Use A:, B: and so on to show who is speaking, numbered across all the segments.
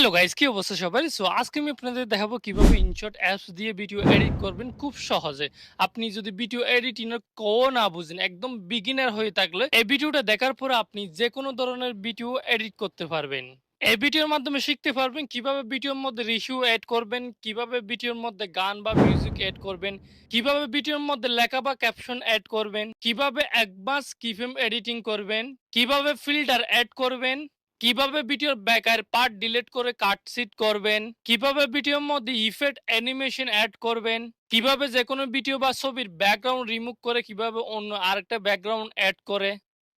A: Hello guys কি অবস্থা সবার সো আজকে আমি আপনাদের দেখাবো কীভাবে ইনশট অ্যাপস দিয়ে ভিডিও এডিট করবেন খুব সহজে। আপনি যদি ভিডিও এডিটিং এর ক না বুঝেন, একদম বিগিনার হয়ে থাকলে, এই ভিডিওটা দেখার পরে আপনি যে কোনো ধরনের ভিডিও এডিট করতে পারবেন। এই ভিডিওর মাধ্যমে শিখতে পারবেন কীভাবে ভিডিওর মধ্যে রিভিউ অ্যাড করবেন, কীভাবে ভিডিওর মধ্যে গান বা মিউজিক অ্যাড করবেন, কীভাবে ভিডিওর মধ্যে লেখা বা ক্যাপশন অ্যাড করবেন, কীভাবে অ্যাডভান্স কিফেম এডিটিং করবেন, কীভাবে ফিল্টার অ্যাড করবেন কীভাবে ভিডিওর ব্যাকার পার্ট ডিলিট করে কাটসিট করবেন? কীভাবে ভিডিওর মধ্যে ইফেক্ট অ্যানিমেশন অ্যাড করবেন? কীভাবে যে কোনো ভিডিও বা ছবির ব্যাকগ্রাউন্ড রিমুভ করে কীভাবে অন্য আরেকটা ব্যাকগ্রাউন্ড অ্যাড করে?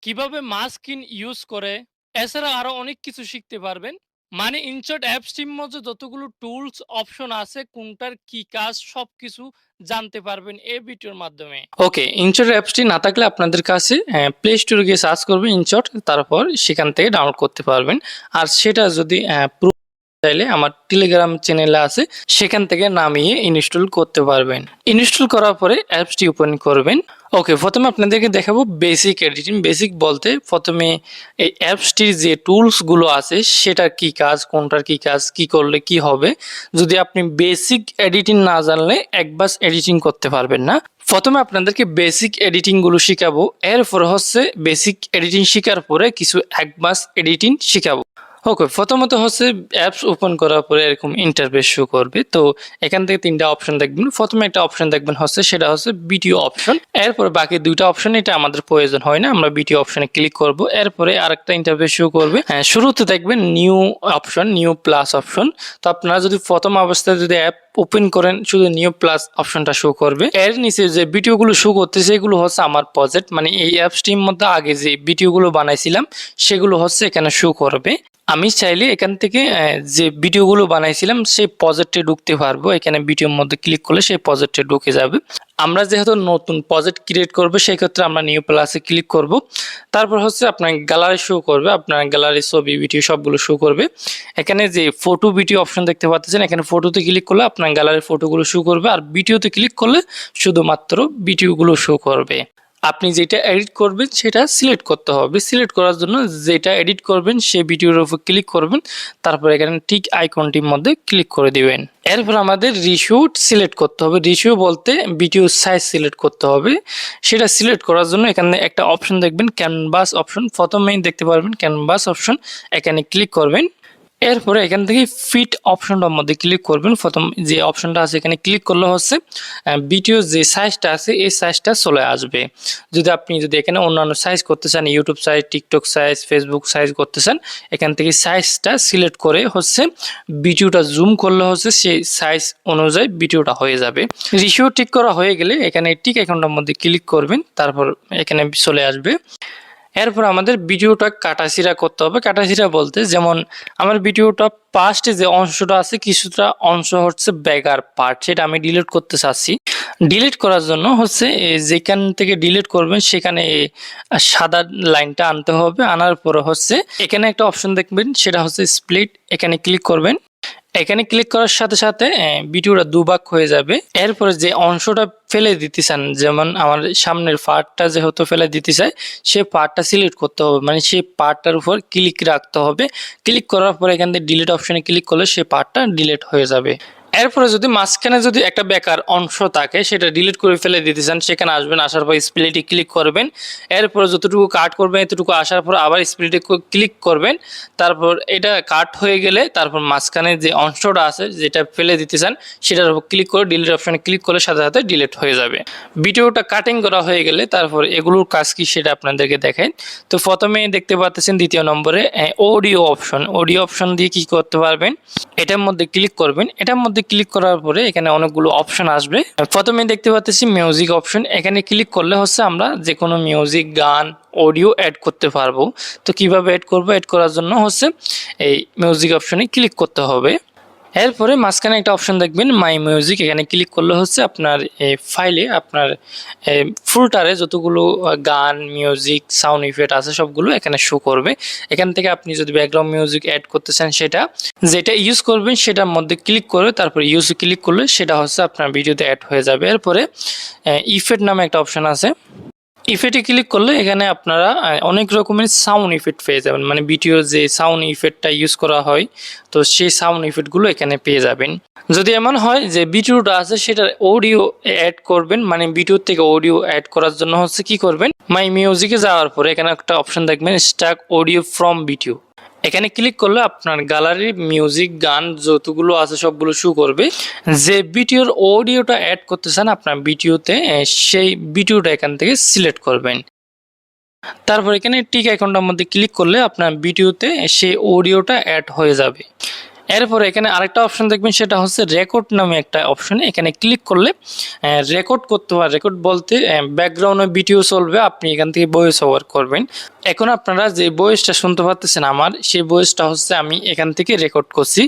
A: কীভাবে মাস্কিন ইউজ করে? এছাড়া আরও অনেক কিছু শিখতে পারবেন। মানে ইনশর্ট অ্যাপসটির মধ্যে যতগুলো টুলস অপশন আছে, কোনটার কি কাজ সব কিছু জানতে পারবেন এই ভিডিওর মাধ্যমে। ওকে ইনশর্ট অ্যাপসটি না থাকলে আপনাদের কাছে প্লে স্টোরে গিয়ে সার্চ করবেন ইনশর্ট তারপর সেখান থেকে ডাউনলোড করতে পারবেন। আর সেটা যদি প্রুফ চাইলে আমার টেলিগ্রাম চ্যানেলে আছে, সেখান থেকে নামিয়ে ইনস্টল করতে পারবেন। ইনস্টল করার পরে অ্যাপসটি ওপেন করবেন। ওকে প্রথমে আপনাদেরকে দেখাবো বেসিক এডিটিং বেসিক বলতে প্রথমে এই অ্যাপসটির যে টুলসগুলো আছে, সেটার কি কাজ, কোনটার কি কাজ, কি করলে কি হবে? যদি আপনি বেসিক এডিটিং না জানলে একবার এডিটিং করতে পারবেন না। প্রথমে আপনাদেরকে বেসিক এডিটিংগুলো শিখাবো। এরপর হচ্ছে বেসিক এডিটিং শেখার পরে কিছু একবাস এডিটিং শিখাবো। ওকে প্রথমত হচ্ছে অ্যাপস ওপেন করার পরে এরকম ইন্টারফেস শো করবে। তো এখান থেকে তিনটা অপশন দেখবেন। প্রথমে একটা অপশন দেখবেন হচ্ছে, সেটা হচ্ছে ভিডিও অপশন এরপর বাকি দুইটা অপশন এটা আমাদের প্রয়োজন হয় না, আমরা ভিডিও অপশনে ক্লিক করব। এরপরে আরেকটা ইন্টারফেস শো করবে। হ্যাঁ শুরুতে দেখবেন new option new plus option তো আপনারা যদি প্রথম অবস্থায় যদি অ্যাপ ওপেন করেন, শুধু নিউ প্লাস অপশনটা শো করবে। এর নিচে যে ভিডিওগুলো শো করতেছে, এগুলো হচ্ছে আমার প্রজেক্ট মানে এই অ্যাপসটির মধ্যে আগে যে ভিডিওগুলো বানাইছিলাম, সেগুলো হচ্ছে এখানে শো করবে। আমি চাইলে এখান থেকে যে ভিডিওগুলো বানাইছিলাম, সেই প্রজেক্টে ঢুকতে পারব। এখানে ভিডিওর মধ্যে ক্লিক করলে সেই প্রজেক্টে ঢুকে যাবে। আমরা যেহেতু নতুন প্রজেক্ট ক্রিয়েট করব, সেই ক্ষেত্রে আমরা নিউ প্লাসে ক্লিক করব। তারপর হচ্ছে আপনার গ্যালারি শো করবে, আপনার গ্যালারি ছবি ভিডিও সবগুলো শো করবে। এখানে যে ফটো ভিডিও অপশন দেখতে পাচ্ছেন, এখানে ফটোতে ক্লিক করলে আপনার গ্যালারির ফটোগুলো শো করবে। আর ভিডিওতে ক্লিক করলে শুধুমাত্র ভিডিওগুলো শো করবে। আপনি যেটা এডিট করবেন, সেটা সিলেক্ট করতে হবে। সিলেক্ট করার জন্য যেটা এডিট করবেন, সেই ভিডিওর উপর ক্লিক করবেন। তারপর এখানে ঠিক আইকনটির মধ্যে ক্লিক করে দিবেন। এরপর আমাদের রিশিউ সিলেক্ট করতে হবে। রিশিউ বলতে ভিডিও সাইজ সিলেক্ট করতে হবে। সেটা সিলেক্ট করার জন্য এখানে একটা অপশন দেখবেন ক্যানভাস অপশন প্রথমেই দেখতে পারবেন ক্যানভাস অপশন এখানে ক্লিক করবেন। এরপরে এখান থেকে ফিট অপশনটার মধ্যে ক্লিক করবেন। প্রথম যে অপশনটা আছে, এখানে ক্লিক করলে হচ্ছে ভিডিও যে সাইজটা আছে, এই সাইজটা চলে আসবে। যদি আপনি যদি এখানে অন্যান্য সাইজ করতে চান YouTube size TikTok size Facebook size করতে চান, এখান থেকে সাইজটা সিলেক্ট করে হচ্ছে ভিডিওটা জুম করলে হচ্ছে, সেই সাইজ অনুযায়ী ভিডিওটা হয়ে যাবে। রিশিও ঠিক করা হয়ে গেলে এখানে টিক অ্যাকাউন্টের মধ্যে ক্লিক করবেন, তারপর এখানে চলে আসবে। এরপর আমাদের ভিডিওটা কাটাছিরা করতে হবে। কাটাছিরা বলতে যেমন আমার ভিডিওটা পাস্টে যে অংশটা আছে, কিছুটা অংশ হচ্ছে ব্যাগার পার্ট সেটা আমি ডিলিট করতে চাচ্ছি। ডিলিট করার জন্য হচ্ছে যেখান থেকে ডিলিট করবেন, সেখানে সাদা লাইনটা আনতে হবে। আনার পরে হচ্ছে এখানে একটা অপশন দেখবেন, সেটা হচ্ছে স্প্লিট এখানে ক্লিক করবেন। এখানে ক্লিক করার সাথে সাথে ভিডিওটা দুভাগ হয়ে যাবে। এরপরে যে অংশটা ফেলে দিতে চান যেমন আমার সামনের পার্টটা যেহেতু ফেলে দিতে চাই সে পার্টটা সিলেক্ট করতে হবে। মানে সেই পার্টটার উপর ক্লিক রাখতে হবে। ক্লিক করার পর এখান থেকে ডিলিট অপশানে ক্লিক করলে সে পার্টটা ডিলিট হয়ে যাবে। এরপরে যদি মাঝখানে যদি একটা বেকার অংশ থাকে, সেটা ডিলিট করে ফেলে দিতে চান, সেখানে আসবেন, আসার পর স্প্লিটে ক্লিক করবেন। এরপরে যতটুকু কাট করবেন, এতটুকু আসার পর আবার স্প্লিটে ক্লিক করবেন। তারপর এটা কাট হয়ে গেলে তারপর মাঝখানে যে অংশটা আছে, যেটা ফেলে দিতে চান, সেটার উপর ক্লিক করে ডিলিট অপশানে ক্লিক করলে সাথে সাথে ডিলিট হয়ে যাবে। ভিডিওটা কাটিং করা হয়ে গেলে তারপর এগুলোর কাজ কি সেটা আপনাদেরকে দেখাই। তো প্রথমে দেখতে পাচ্ছেন দ্বিতীয় নম্বরে অডিও অপশন অডিও অপশন দিয়ে কি করতে পারবেন? এটার মধ্যে ক্লিক করবেন। এটার মধ্যে ক্লিক করার পরে এখানে অনেকগুলো অপশন আসবে। প্রথমে দেখতে পাচ্ছি মিউজিক অপশন এখানে ক্লিক করলে হচ্ছে আমরা যে কোনো মিউজিক গান অডিও অ্যাড করতে পারব। তো কীভাবে অ্যাড করব? অ্যাড করার জন্য হচ্ছে এই মিউজিক অপশনে ক্লিক করতে হবে। এরপরে মাঝখানে একটা অপশন দেখবেন মাই মিউজিক এখানে ক্লিক করলে হচ্ছে আপনার ফাইলে আপনার ফুলটারে যতগুলো গান মিউজিক সাউন্ড ইফেক্ট আছে সবগুলো এখানে শো করবে। এখান থেকে আপনি যদি ব্যাকগ্রাউন্ড মিউজিক অ্যাড করতে চান সেটা, যেটা ইউজ করবেন সেটার মধ্যে ক্লিক করে তারপর ইউজ ক্লিক করলে সেটা হচ্ছে আপনার ভিডিওতে অ্যাড হয়ে যাবে। এরপরে ইফেক্ট নামে একটা অপশন আছে। ইফেক্টে ক্লিক করলে এখানে আপনারা অনেক রকমের সাউন্ড ইফেক্ট পেয়ে যাবেন। মানে ভিডিও যে সাউন্ড ইফেক্টটা ইউজ করা হয়, তো সেই সাউন্ড ইফেক্টগুলো এখানে পেয়ে যাবেন। যদি এমন হয় যে ভিডিওটা আছে, সেটার অডিও অ্যাড করবেন। মানে ভিডিও থেকে অডিও অ্যাড করার জন্য হচ্ছে কি করবেন? মাই মিউজিকে যাওয়ার পরে এখানে একটা অপশন দেখবেন স্টাক অডিও ফ্রম ভিডিও এখানে ক্লিক করলে আপনার গ্যালারির মিউজিক গান যতগুলো আছে সবগুলো শু করবে। যে ভিডিওর অডিওটা অ্যাড করতে চান আপনার ভিডিওতে সেই ভিডিওটা এখান থেকে সিলেক্ট করবেন। তারপর এখানে টিক আইকনটার মধ্যে ক্লিক করলে আপনার ভিডিওতে সেই অডিওটা অ্যাড হয়ে যাবে। এরপর এখানে আরেকটা অপশন দেখবেন, সেটা হচ্ছে রেকর্ড নামে একটা অপশন এখানে ক্লিক করলে রেকর্ড করতে হয় রেকর্ড বলতে ব্যাকগ্রাউন্ডে ভিডিও চলবে, আপনি এখান থেকে ভয়েস ওভার করবেন। এখন আপনারা যে ভয়েসটা শুনতে পাচ্ছেন আমার, সেই ভয়েসটা হচ্ছে আমি এখান থেকে রেকর্ড করছি।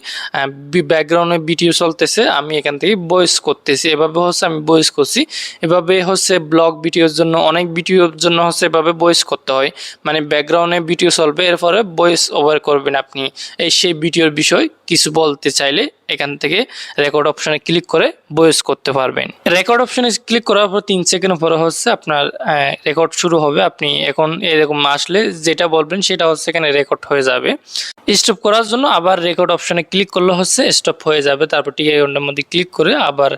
A: ব্যাকগ্রাউন্ডে ভিডিও চলতেছে, আমি এখান থেকে ভয়েস করতেছি। এভাবে হচ্ছে আমি ভয়েস করছি। এভাবে হচ্ছে ব্লগ ভিডিওর জন্য, অনেক ভিডিওর জন্য হচ্ছে এভাবে ভয়েস করতে হয়। মানে ব্যাকগ্রাউন্ডে ভিডিও চলবে, এরপরে ভয়েস ওভার করবেন আপনি। এই সেই ভিডিওর বিষয় কিছু বলতে চাইলে এখান থেকে রেকর্ড অপশনে ক্লিক করে ভয়েস করতে পারবেন। রেকর্ড অপশনে ক্লিক করার পর তিন সেকেন্ড পরে হচ্ছে আপনার রেকর্ড শুরু হবে। আপনি এখন এরকম আসলে যেটা বলবেন সেটা হচ্ছে এখানে রেকর্ড হয়ে যাবে। স্টপ করার জন্য আবার রেকর্ড অপশনে ক্লিক করলে হচ্ছে স্টপ হয়ে যাবে। তারপর টি আইকনটার মধ্যে ক্লিক করে আবার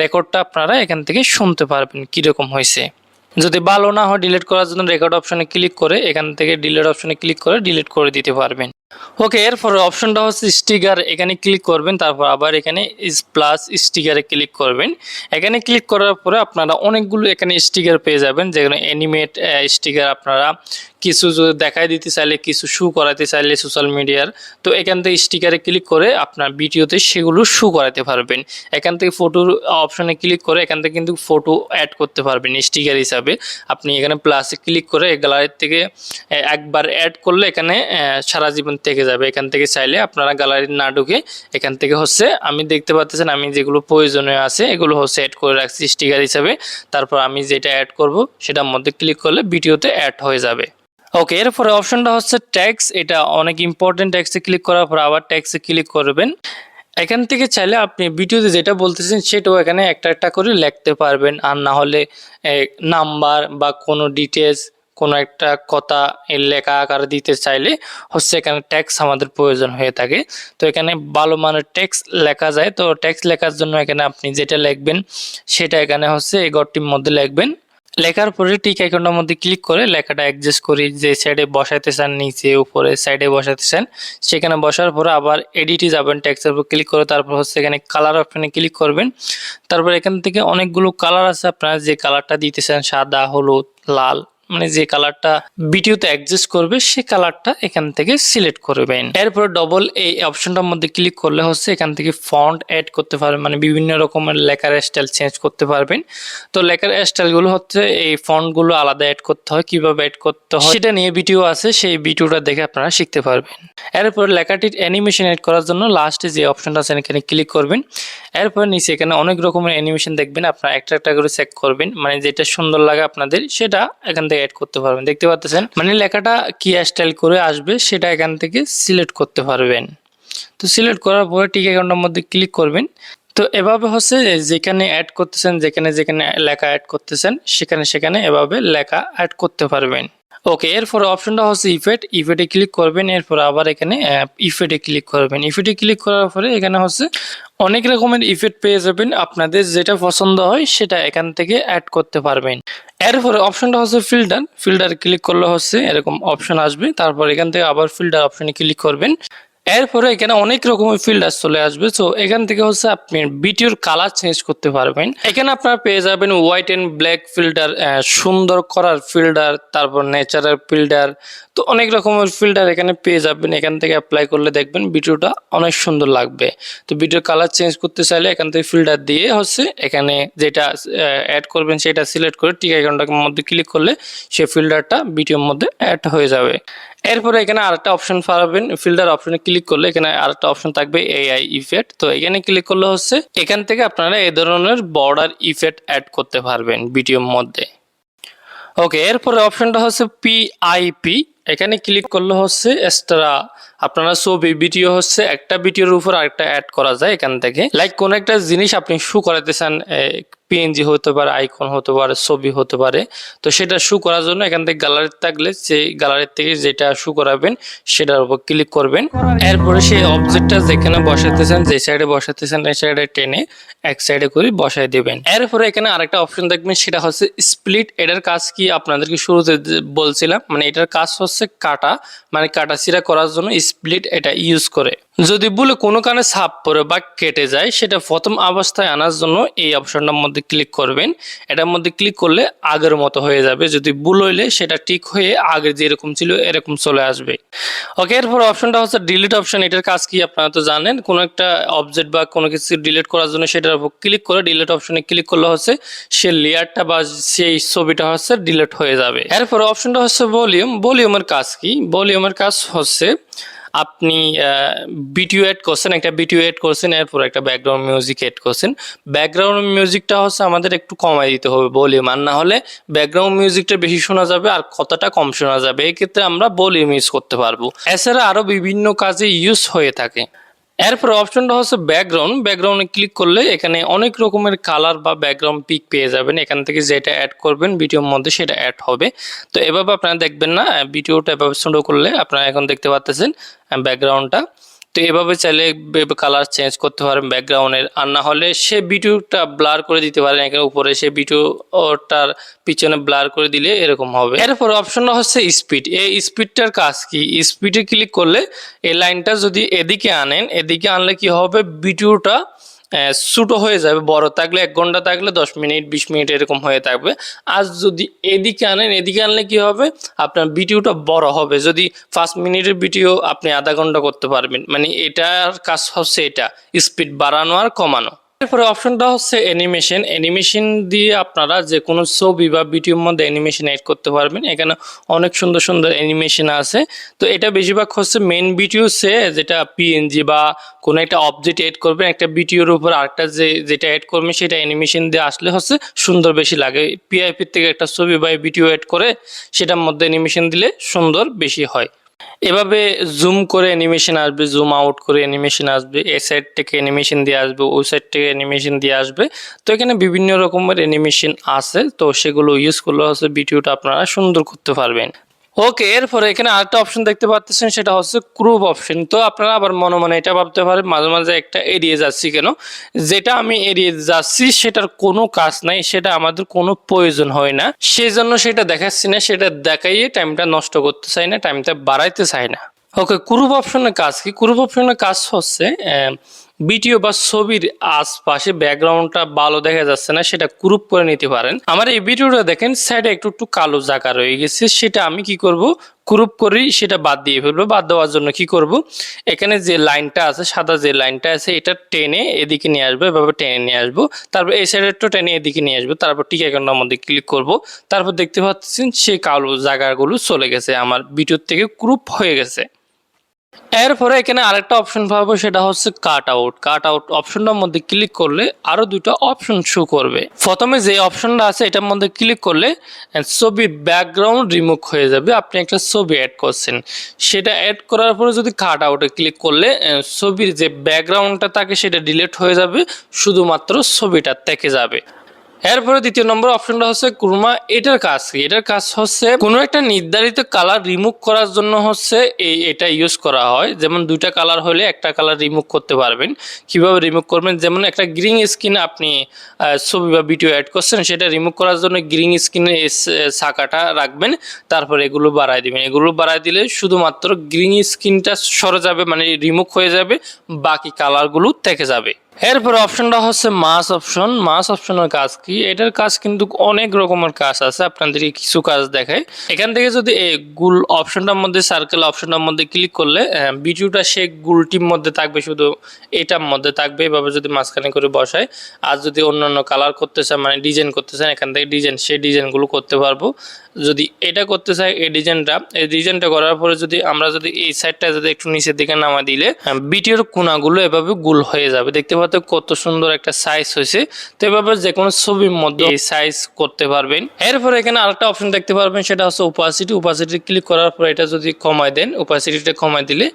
A: রেকর্ডটা আপনারা এখান থেকে শুনতে পারবেন কীরকম হয়েছে। যদি ভালো না হয় ডিলিট করার জন্য রেকর্ড অপশনে ক্লিক করে এখান থেকে ডিলিট অপশনে ক্লিক করে ডিলিট করে দিতে পারবেন। ওকে এরপর অপশনটা হচ্ছে স্টিকার এখানে ক্লিক করবেন, তারপর আবার এখানে প্লাস স্টিকারে ক্লিক করবেন। এখানে ক্লিক করার পরে আপনারা অনেকগুলো এখানে স্টিকার পেয়ে যাবেন, যেখানে অ্যানিমেট স্টিকার আপনারা কিছু দেখাই দিতে চাইলে, কিছু শু করাতে চাইলে সোশ্যাল মিডিয়ার তো এখান থেকে স্টিকারে ক্লিক করে আপনার ভিডিওতে সেগুলো শু করাতে পারবেন। এখান থেকে ফটোর অপশনে ক্লিক করে এখান থেকে কিন্তু ফটো অ্যাড করতে পারবেন স্টিকার হিসাবে। আপনি এখানে প্লাসে ক্লিক করে গ্যালারির থেকে একবার অ্যাড করলে এখানে সারা জীবন থেকে যাবে, এখান থেকে চাইলে আপনারা গ্যালারি না ঢুকে এখান থেকে হচ্ছে আমি দেখতে পাচ্ছেন আমি যেগুলো প্রয়োজনীয় আছে, এগুলো হচ্ছে অ্যাড করে রাখছি স্টিকার হিসাবে। তারপর আমি যেটা অ্যাড করব সেটার মধ্যে ক্লিক করলে ভিডিওতে অ্যাড হয়ে যাবে। ওকে এরপরে অপশনটা হচ্ছে ট্যাক্স এটা অনেক ইম্পর্টেন্ট ট্যাক্সে ক্লিক করার পর আবার ট্যাক্সে ক্লিক করবেন। এখান থেকে চাইলে আপনি ভিডিওতে যেটা বলতেছেন সেটাও এখানে একটা একটা করে লিখতে পারবেন। আর না হলে নাম্বার বা কোনো ডিটেলস কোনো একটা কথা এর লেখা আকারে দিতে চাইলে হচ্ছে এখানে ট্যাক্স আমাদের প্রয়োজন হয়ে থাকে। তো এখানে ভালো মানের ট্যাক্স লেখা যায়। তো ট্যাক্স লেখার জন্য এখানে আপনি যেটা লিখবেন, সেটা এখানে হচ্ছে এই ঘরটির মধ্যে লিখবেন। লেখার পরে টিক আইকনটার মধ্যে ক্লিক করে লেখাটা অ্যাডজাস্ট করি, যে সাইডে বসাইতে চান, নিচে, উপরে সাইডে বসাতে চান, সেখানে বসার পরে আবার এডিটে যাবেন ট্যাক্সের উপর ক্লিক করে, তারপর হচ্ছে এখানে কালার অপশনে ক্লিক করবেন। তারপর এখান থেকে অনেকগুলো কালার আছে আপনারা যে কালারটা দিতে চান, সাদা, হলুদ, লাল মানে যে কালারটা ভিডিওতে অ্যাডজাস্ট করবে, সেই কালারটা এখান থেকে সিলেক্ট করবেন। এরপর ডবল এই অপশনটার মধ্যে ক্লিক করলে হচ্ছে এখান থেকে ফন্ট অ্যাড করতে পারবেন। মানে বিভিন্ন রকমের লেখার স্টাইল চেঞ্জ করতে পারবেন। তো লেখার স্টাইলগুলো হচ্ছে এই ফন্টগুলো আলাদা অ্যাড করতে হয়, কীভাবে অ্যাড করতে হয়, সেটা নিয়ে ভিডিও আছে, সেই ভিডিওটা দেখে আপনারা শিখতে পারবেন। এরপর লেখাটির অ্যানিমেশন অ্যাড করার জন্য লাস্টে যে অপশনটা আছে, এখানে ক্লিক করবেন। এরপর নিচে এখানে অনেক রকমের অ্যানিমেশন দেখবেন, আপনারা একটা একটা করে চেক করবেন। মানে যেটা সুন্দর লাগে আপনাদের, সেটা এখান থেকে অ্যাড করতে পারবেন। দেখতে পাচ্ছেন? মানে লেখাটা কি স্টাইল করে আসবে সেটা এখান থেকে সিলেক্ট করতে পারবেন। তো সিলেক্ট করার পরে টিক অ্যাকাউন্টের মধ্যে ক্লিক করবেন। তো এভাবে হচ্ছে যেখানে অ্যাড করতেছেন, যেখানে যেখানে লেখা অ্যাড করতেছেন, সেখানে সেখানে এভাবে লেখা অ্যাড করতে পারবেন। ওকে এরপরে অপশনটা হচ্ছে ইফেট ইফেটে ক্লিক করবেন, এরপর আবার এখানে ইফেটে ক্লিক করবেন। ইফেটে ক্লিক করার পরে এখানে হচ্ছে অনেক রকমের ইফেক্ট পেয়ে যাবেন। আপনাদের যেটা পছন্দ হয় সেটা এখান থেকে অ্যাড করতে পারবেন। এরপরে অপশনটা হচ্ছে ফিল্টার ফিল্টার ক্লিক করলে হচ্ছে এরকম অপশন আসবে। তারপর এখান থেকে আবার ফিল্টার অপশনে ক্লিক করবেন। এরপরে এখানে অনেক রকমের ফিল্টার চলে আসবে। তো এখান থেকে হচ্ছে আপনি ভিডিওর কালার চেঞ্জ করতে পারবেন। এখানে আপনারা পেয়ে যাবেন হোয়াইট এন্ড ব্ল্যাক ফিল্টার সুন্দর করার ফিল্টার তারপর নেচারাল ফিল্টার তো অনেক রকমের ফিল্টার এখানে পেয়ে যাবেন। এখান থেকে অ্যাপ্লাই করলে দেখবেন ভিডিওটা অনেক সুন্দর লাগবে। তো ভিডিওর কালার চেঞ্জ করতে চাইলে এখান থেকে ফিল্টার দিয়ে হচ্ছে এখানে যেটা অ্যাড করবেন সেটা সিলেক্ট করে টিক মধ্যে ক্লিক করলে সেই ফিল্টারটা ভিডিওর মধ্যে অ্যাড হয়ে যাবে। এরপরে এখানে আরেকটা অপশন পাবেন। ফিল্টার অপশনে ক্লিক করলে এখানে আরেকটা অপশন থাকবে এআই ইফেক্ট তো এখানে ক্লিক করলে হচ্ছে এখান থেকে আপনারা এই ধরনের বর্ডার ইফেক্ট অ্যাড করতে পারবেন ভিডিওর মধ্যে। ওকে এরপরে অপশনটা হচ্ছে পিআইপি এখানে ক্লিক করলে হচ্ছে এক্সট্রা আপনারা ছবি ভিডিও হচ্ছে একটা ভিডিওর উপর আরেকটা অ্যাড করা যায় এখান থেকে। লাইক কোন একটা জিনিস আপনি শু করাতে চান পিএনজি হতে পারে আইকন হতে পারে, ছবি হতে পারে। তো সেটা শু করার জন্য এখান থেকে গ্যালারি থাকলে সেই গ্যালারির থেকে যেটা শু করাবেন সেটার উপর ক্লিক করবেন। এরপরে সেই অবজেক্টটা যেখানে বসাতেছেন যে সাইডে বসাতেছেন এই সাইডে টেনে এক সাইডে করে বসাই দেবেন। এরপরে এখানে আরেকটা অপশন দেখবেন, সেটা হচ্ছে স্প্লিট এটার কাজ কি আপনাদেরকে শুরুতে বলছিলাম মানে এটার কাজ হচ্ছে কাটা মানে কাটা চিরা করার জন্য স্প্লিট এটা ইউজ করে। যদি বলে কোনো কারণে ছাপ পড়ে বা কেটে যায়, সেটা প্রথম অবস্থায় আনার জন্য এই অপশনটার মধ্যে ক্লিক করবেন। এটার মধ্যে ক্লিক করলে আগের মতো হয়ে যাবে। যদি ভুল হইলে সেটা ঠিক হয়ে আগে যেরকম ছিল এরকম চলে আসবে। ওকে এরপর অপশনটা হচ্ছে ডিলিট অপশন এটার কাজ কি আপনারা তো জানেন, কোনো একটা অবজেক্ট বা কোনো কিছু ডিলিট করার জন্য সেটার উপর ক্লিক করে ডিলিট অপশনে ক্লিক করলে হচ্ছে সে লেয়ারটা বা সেই ছবিটা হচ্ছে ডিলিট হয়ে যাবে। এরপর অপশনটা হচ্ছে ভলিউম ভলিউমের কাজ কি? ভলিউমের কাজ হচ্ছে আপনি ভিডিও এড করছেন, একটা ভিডিও এড করছেন, এরপর একটা ব্যাকগ্রাউন্ড মিউজিক এড করছেন। ব্যাকগ্রাউন্ড মিউজিকটা হচ্ছে আমাদের একটু কমাই দিতে হবে ভলিউম আর না হলে ব্যাকগ্রাউন্ড মিউজিকটা বেশি শোনা যাবে আর কথাটা কম শোনা যাবে। এক্ষেত্রে আমরা ভলিউম ইউজ করতে পারব। এছাড়া আরও বিভিন্ন কাজে ইউজ হয়ে থাকে। এরপর অপশনটা হচ্ছে ব্যাকগ্রাউন্ড ব্যাকগ্রাউন্ডে ক্লিক করলে এখানে অনেক রকমের কালার বা ব্যাকগ্রাউন্ড পিক পেয়ে যাবেন। এখান থেকে যেটা অ্যাড করবেন ভিডিওর মধ্যে সেটা অ্যাড হবে। তো এভাবে আপনারা দেখবেন না ভিডিওটা এভাবে শুরু করলে আপনারা এখন দেখতে পাচ্ছেন ব্যাকগ্রাউন্ডটা তো এভাবে চাইলে কালার চেঞ্জ করতে পারেন ব্যাকগ্রাউন্ডের আর না হলে সে ভিডিওটা ব্লার করে দিতে পারেন এখানে উপরে, সে ভিডিওটার পিছনে ব্লার করে দিলে এরকম হবে। এরপর অপশনটা হচ্ছে স্পিড এই স্পিডটার কাজ কি? স্পিডে ক্লিক করলে এই লাইনটা যদি এদিকে আনেন, এদিকে আনলে কি হবে? ভিডিওটা ছোটো হয়ে যাবে, বড় থাকলে এক ঘণ্টা থাকলে দশ মিনিট, বিশ মিনিট এরকম হয়ে থাকবে। আর যদি এদিকে আনেন, এদিকে আনলে কি হবে? আপনার ভিডিওটা বড় হবে। যদি পাঁচ মিনিটের ভিডিও আপনি আধা ঘণ্টা করতে পারবেন। মানে এটার কাজ হচ্ছে এটা স্পিড বাড়ানো আর কমানো। এরপরে অপশনটা হচ্ছে অ্যানিমেশন। অ্যানিমেশন দিয়ে আপনারা যে কোনো ছবি বা ভিডিওর মধ্যে অ্যানিমেশন এড করতে পারবেন। এখানে অনেক সুন্দর সুন্দর অ্যানিমেশন আছে। তো এটা বেশিরভাগ হচ্ছে মেন ভিডিও সে যেটা পিএনজি বা কোনো একটা অবজেক্ট এড করবেন, একটা ভিডিওর উপর আরেকটা যে, যেটা এড করবেন সেটা অ্যানিমেশন দিয়ে আসলে হচ্ছে সুন্দর বেশি লাগে। পিআইপির থেকে একটা ছবি বা ভিডিও এড করে সেটার মধ্যে অ্যানিমেশন দিলে সুন্দর বেশি হয়। এভাবে জুম করে অ্যানিমেশন আসবে জুম আউট করে অ্যানিমেশন আসবে, এ সাইড থেকে অ্যানিমেশন দিয়ে আসবে ওই সাইড থেকে অ্যানিমেশন দিয়ে আসবে। তো এখানে বিভিন্ন রকমের অ্যানিমেশন আছে, তো সেগুলো ইউজ করলে হচ্ছে ভিডিওটা আপনারা সুন্দর করতে পারবেন। ওকে এরপরে এখানে আরেকটা অপশন দেখতে পাচ্ছেন, সেটা হচ্ছে ক্রুপ অপশন তো আপনারা আবার মনে মনে এটা ভাবতে পারেন, মাঝে মাঝে একটা এড়িয়ে যাচ্ছি কেন? যেটা আমি এড়িয়ে যাচ্ছি, সেটার কোনো কাজ নাই, সেটা আমাদের কোনো প্রয়োজন হয় না। সেই জন্য সেটা দেখাচ্ছি না, সেটা দেখাইয়ে টাইমটা নষ্ট করতে চাই না টাইমটা বাড়াইতে চাই না। ওকে কুরুপ অপশনের কাজ কি? কুরুপ অপশনের কাজ হচ্ছে ভিডিও বা ছবির আশপাশে ব্যাকগ্রাউন্ডটা ভালো দেখা যাচ্ছে না, সেটা গ্রুপ করে নিতে পারেন। আমার এই ভিডিওটা দেখেন সাইডে একটু একটু কালো জায়গা রয়ে গেছে, সেটা আমি কি করব? গ্রুপ করি, সেটা বাদ দিয়ে ফেলব, বাদ দেওয়ার জন্য কি করব? এখানে যে লাইনটা আছে, সাদা যে লাইনটা আছে, এটা টেনে এদিকে নিয়ে আসব, এভাবে টেনে নিয়ে আসব। তারপর এই সাইডেরটা টেনে এদিকে নিয়ে আসব, তারপর ঠিক একান্নর মধ্যে ক্লিক করব। তারপর দেখতে পাচ্ছেন, সেই কালো জায়গাগুলো চলে গেছে, আমার ভিডিওর থেকে গ্রুপ হয়ে গেছে। এরপরে এখানে আরেকটা অপশন পাবো, সেটা হচ্ছে কাট আউট কাট আউট অপশনটার মধ্যে ক্লিক করলে আরও দুটো অপশন শো করবে। প্রথমে যে অপশনটা আছে, এটার মধ্যে ক্লিক করলে ছবির ব্যাকগ্রাউন্ড রিমুভ হয়ে যাবে। আপনি একটা ছবি অ্যাড করছেন। সেটা অ্যাড করার পরে যদি কাট আউটে ক্লিক করলে ছবির যে ব্যাকগ্রাউন্ডটা থাকে, সেটা ডিলিট হয়ে যাবে। শুধুমাত্র ছবিটা থেকে যাবে। এরপরে দ্বিতীয় নম্বর অপশনটা হচ্ছে ক্রোমা, এটার কাজ কি? এটার কাজ হচ্ছে কোনো একটা নির্ধারিত কালার রিমুভ করার জন্য হচ্ছে এই এটা ইউজ করা হয়। যেমন দুইটা কালার হলে একটা কালার রিমুভ করতে পারবেন। কীভাবে রিমুভ করবেন? যেমন একটা গ্রিন স্ক্রিন আপনি ছবি বা ভিডিও অ্যাড করছেন, সেটা রিমুভ করার জন্য গ্রিন স্ক্রিনে শাখাটা রাখবেন। তারপর এগুলো বাড়ায় দিবেন। এগুলো বাড়ায় দিলে শুধুমাত্র গ্রিন স্কিনটা সরে যাবে মানে রিমুভ হয়ে যাবে, বাকি কালারগুলো থেকে যাবে। এরপর অপশনটা হচ্ছে মাস অপশন মাস অপশনের কাজ কি? এটার কাজ কিন্তু অনেক রকমের কাজ আছে, আপনাদেরকে কিছু কাজ দেখায় এখান থেকে যদি এই গুল অপশনটার মধ্যে সার্কেল অপশনটার মধ্যে ক্লিক করলে ভিডিওটা সে গুলটির মধ্যে থাকবে, শুধু এটার মধ্যে থাকবে, এভাবে যদি মাঝখানে করে বসায়। আর যদি অন্যান্য কালার করতে চান মানে ডিজাইন করতে চান এখান থেকে ডিজাইন সেই ডিজাইনগুলো করতে পারব। যদি এটা করতে চাই এই ডিজাইনটা এই ডিজাইনটা করার পরে যদি আমরা যদি এই সাইডটা যদি একটু নিচের দিকে নামা দিলে ভিডিওর কোনাগুলো এভাবে গুল হয়ে যাবে। দেখতে পাচ্ছেন কত সুন্দর একটা সাইজ হয়েছে। তো এভাবে যে কোনো ছবির মধ্যে এই সাইজ করতে পারবেন। এরপর এখানে আরেকটা অপশন দেখতে পারবেন, সেটা হচ্ছে উপাসিটি উপাসিটি ক্লিক করার পর এটা যদি কমায় দেন উপাসিটিটা কমায় দিলে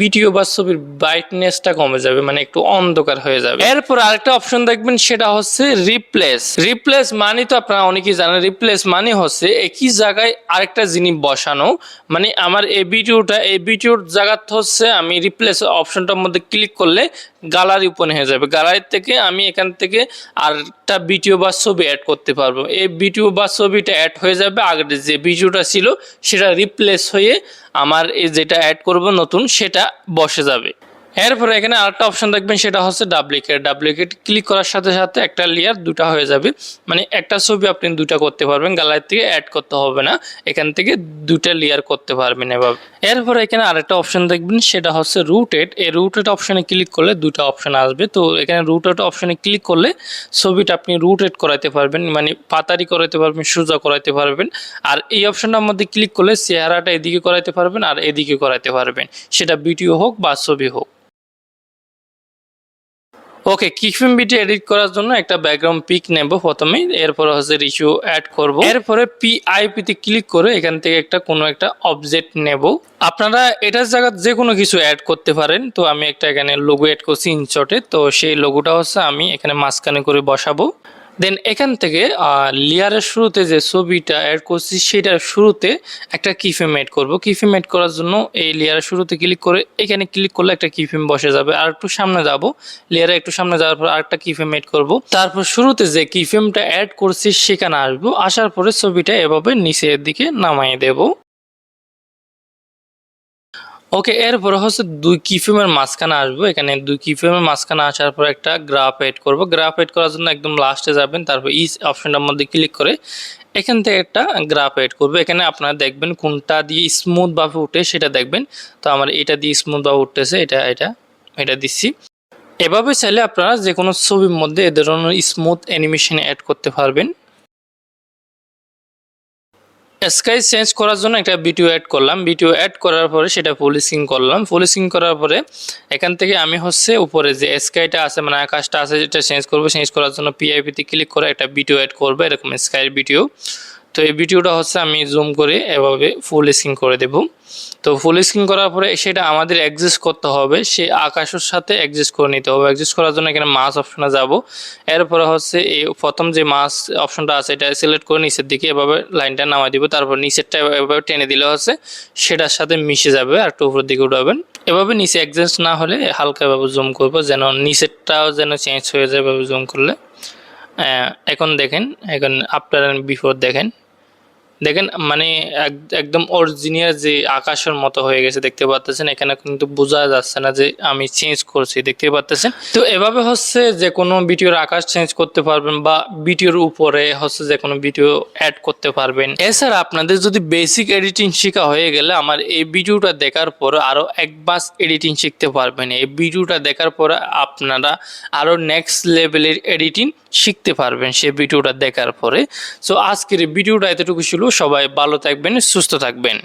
A: ভিডিও বা ছবির ব্রাইটনেসটা কমে যাবে মানে একটু অন্ধকার হয়ে যাবে। এরপর আরেকটা অপশন দেখবেন, সেটা হচ্ছে রিপ্লেস রিপ্লেস মানে তো আপনারা অনেকেই জানেন রিপ্লেস মানে হচ্ছে একই জায়গায় আরেকটা জিনিস বসানো। মানে আমার এই ভিডিওটা এই ভিডিওর জায়গাতে হচ্ছে আমি রিপ্লেস অপশনটার মধ্যে ক্লিক করলে গ্যালারি ওপেন হয়ে যাবে। গ্যালারি থেকে আমি এখান থেকে আরেকটা ভিডিও বা ছবি অ্যাড করতে পারব। এই ভিডিও বা ছবিটা অ্যাড হয়ে যাবে আগের যে ভিডিওটা ছিল, সেটা রিপ্লেস হয়ে আমার এই যেটা অ্যাড করব নতুন, সেটা বসে যাবে। এরপরে এখানে আরেকটা অপশন দেখবেন, সেটা হচ্ছে ডাপ্লিকেট ডাপ্লিকেট ক্লিক করার সাথে সাথে একটা লেয়ার দুটা হয়ে যাবে। মানে একটা ছবি আপনি দুটা করতে পারবেন গ্যালারি থেকে অ্যাড করতে হবে না। এখান থেকে দুটা লেয়ার করতে পারবেন এভাবে। এরপরে এখানে আরেকটা অপশন দেখবেন, সেটা হচ্ছে রুটেড এই রুটেড অপশনে ক্লিক করলে দুটা অপশন আসবে। তো এখানে রুটেড অপশনে ক্লিক করলে ছবিটা আপনি রুটেড করাতে পারবেন মানে পাতারি করাতে পারবেন, সোজা করাতে পারবেন। আর এই অপশনটার মধ্যে ক্লিক করলে চেহারাটা এদিকে করাতে পারবেন আর এদিকে করাতে পারবেন। সেটা ভিডিও হোক বা ছবি হোক। ওকে কিফিম বিটি এডিট করার জন্য একটা ব্যাকগ্রাউন্ড পিক নেব প্রথমে। এরপর হচ্ছে রিসু অ্যাড করব। এরপরে পিআইপি তে ক্লিক করে এখান থেকে একটা কোনো একটা অবজেক্ট নেব। আপনারা এটার জায়গা যে কোনো কিছু অ্যাড করতে পারেন। তো আমি একটা এখানে লোগো অ্যাড করছি ইনশটে তো সেই লোগোটা হচ্ছে আমি এখানে মাঝখানে করে বসাবো। দেন এখান থেকে লেয়ারের শুরুতে যে ছবিটা অ্যাড করছি, সেটার শুরুতে একটা কিফেম অ্যাড করব। কিফেম অ্যাড করার জন্য এই লেয়ারের শুরুতে ক্লিক করে, এখানে ক্লিক করলে একটা কিফেম বসে যাবে। আর একটু সামনে যাব। লেয়ারে একটু সামনে যাওয়ার পর আরেকটা কিফেম অ্যাড করব। তারপর শুরুতে যে কিফেমটা অ্যাড করছি, সেখানে আসব। আসার পরে ছবিটা এভাবে নিচের দিকে নামাই দেবো। ওকে এরপর হচ্ছে দুই কিফিমের মাঝখানে আসব। এখানে দুই কিফিমের মাঝখানে আসার পর একটা গ্রাফ এড করব। গ্রাফ এড করার জন্য একদম লাস্টে যাবেন, তারপর ইস অপশনটার মধ্যে ক্লিক করে এখান থেকে একটা গ্রাফ এড করব। এখানে আপনারা দেখবেন কোনটা দিয়ে স্মুথভাবে উঠে সেটা দেখবেন। তো আমার এটা দিয়ে স্মুথভাবে উঠতেছে, এটা এটা এটা দিচ্ছি। এভাবে চাইলে আপনারা যে কোনো ছবির মধ্যে এ ধরনের স্মুথ অ্যানিমেশন অ্যাড করতে পারবেন। স্কাই চেঞ্জ করার জন্য একটা ভিডিও অ্যাড করলাম। ভিডিও অ্যাড করার পরে সেটা পলিসিং করলাম। পলিসিং করার পরে এখান থেকে আমি হচ্ছে উপরে যে স্কাইটা আছে মানে আকাশটা আছে যেটা চেঞ্জ করব। চেঞ্জ করার জন্য পিআইপিতে ক্লিক করে একটা ভিডিও অ্যাড করব। এরকম স্কাইয়ের ভিডিও তো এই ভিডিওটা হচ্ছে আমি জুম করে এভাবে ফুল স্ক্রিন করে দেব। তো ফুল স্ক্রিন করার পরে সেটা আমাদের অ্যাডজাস্ট করতে হবে, সে আকাশের সাথে অ্যাডজাস্ট করে নিতে হবে। অ্যাডজাস্ট করার জন্য এখানে মাস অপশনে যাব। এরপরে হচ্ছে এই প্রথম যে মাস অপশনটা আছে, এটা সিলেক্ট করে নিচের দিকে এভাবে লাইনটা নামাই দিব। তারপর নিচেরটা এভাবে টেনে দিলে হচ্ছে সেটার সাথে মিশে যাবে আর একটু উপরের দিকে উঠাবেন। এভাবে নিচে অ্যাডজাস্ট না হলে হালকা এভাবে জুম করব, যেন নিচেরটাও যেন চেঞ্জ হয়ে যায় এভাবে জুম করলে। এখন দেখেন, এখন আফটার অ্যান্ড বিফোর দেখেন। দেখেন মানে একদম অরিজিনাল যে আকাশের মতো হয়ে গেছে, দেখতে পাচ্ছেন এখানে কিন্তু বোঝা যাচ্ছে না যে আমি চেঞ্জ করছি, দেখতে পাচ্ছেন তো এভাবে হচ্ছে যে কোনো ভিডিওর আকাশ চেঞ্জ করতে পারবেন বা ভিডিওর উপরে হচ্ছে যে কোনো ভিডিও অ্যাড করতে পারবেন। এছাড়া আপনাদের যদি বেসিক এডিটিং শেখা হয়ে গেলে আমার এই ভিডিওটা দেখার পর আরও এক বাস এডিটিং শিখতে পারবেন। এই ভিডিওটা দেখার পর আপনারা আরও নেক্সট লেভেলের এডিটিং শিখতে পারবেন সে ভিডিওটা দেখার পরে। সো আজকের ভিডিওটা এতটুকু ছিল। সবাই ভালো থাকবেন, সুস্থ থাকবেন।